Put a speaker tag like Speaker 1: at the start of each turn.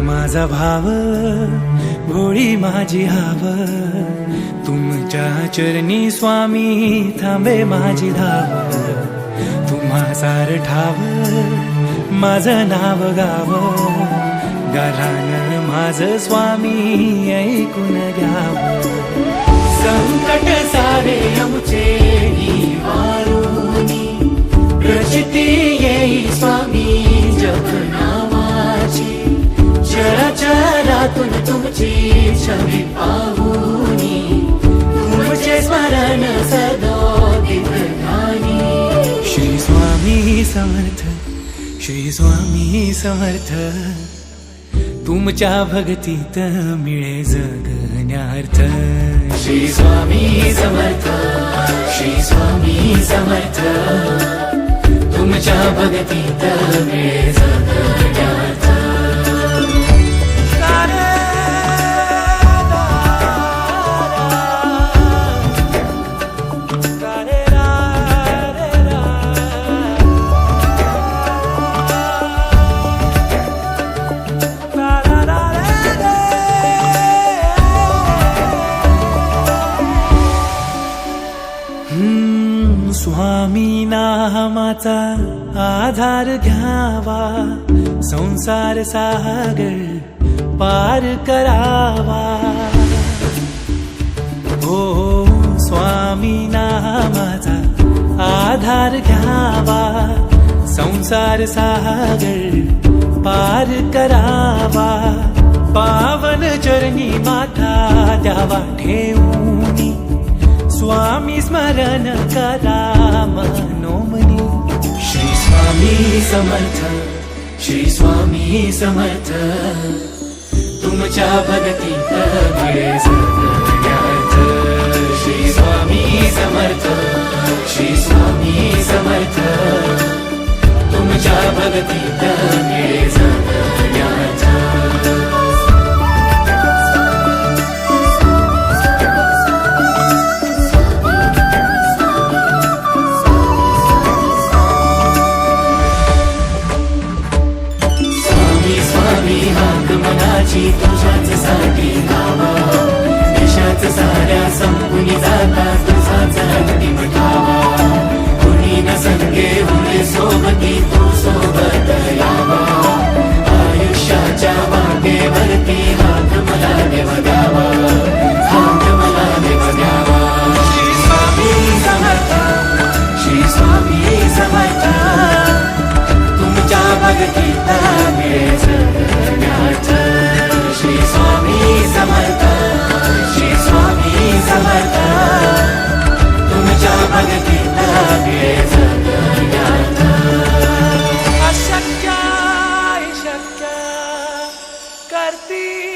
Speaker 1: माझा भाव भोळी माझी हाव. तुमच्या चरणी स्वामी थांबे माझी धाव. तुम्हा सार ठाव माझं नाव गाव. गारान माझं स्वामी ऐकून घ्याव. संकट सारे आमचे निवारुनी. प्रचिती येई स्वामी जपनामाची चराचरातून तुमची छवी पाहुनी. तुमचे स्मरण सदो ध्यानी श्री स्वामी समर्थ श्री स्वामी समर्थ. तुमच्या भक्तीत मिळे जगण्यार्थ. श्री स्वामी समर्थ श्री स्वामी समर्थ तुमच्या भक्तीत मिळे जगण्यार्थ. हम्म, स्वामी नामाचा आधार घ्यावा संसार सागर पार करावा. हो, हो स्वामी नामाचा आधार घ्यावा संसार सागर पार करावा. पावन चरणी माथा द्यावा ठेवूनी स्वामी स्मरण करा मनोमनी श्री स्वामी समर्थ श्री स्वामी समर्थ। तुमच्या भक्तीत श्री स्वामी समर्थ श्री स्वामी समर्थ। तुमच्या भगती ti.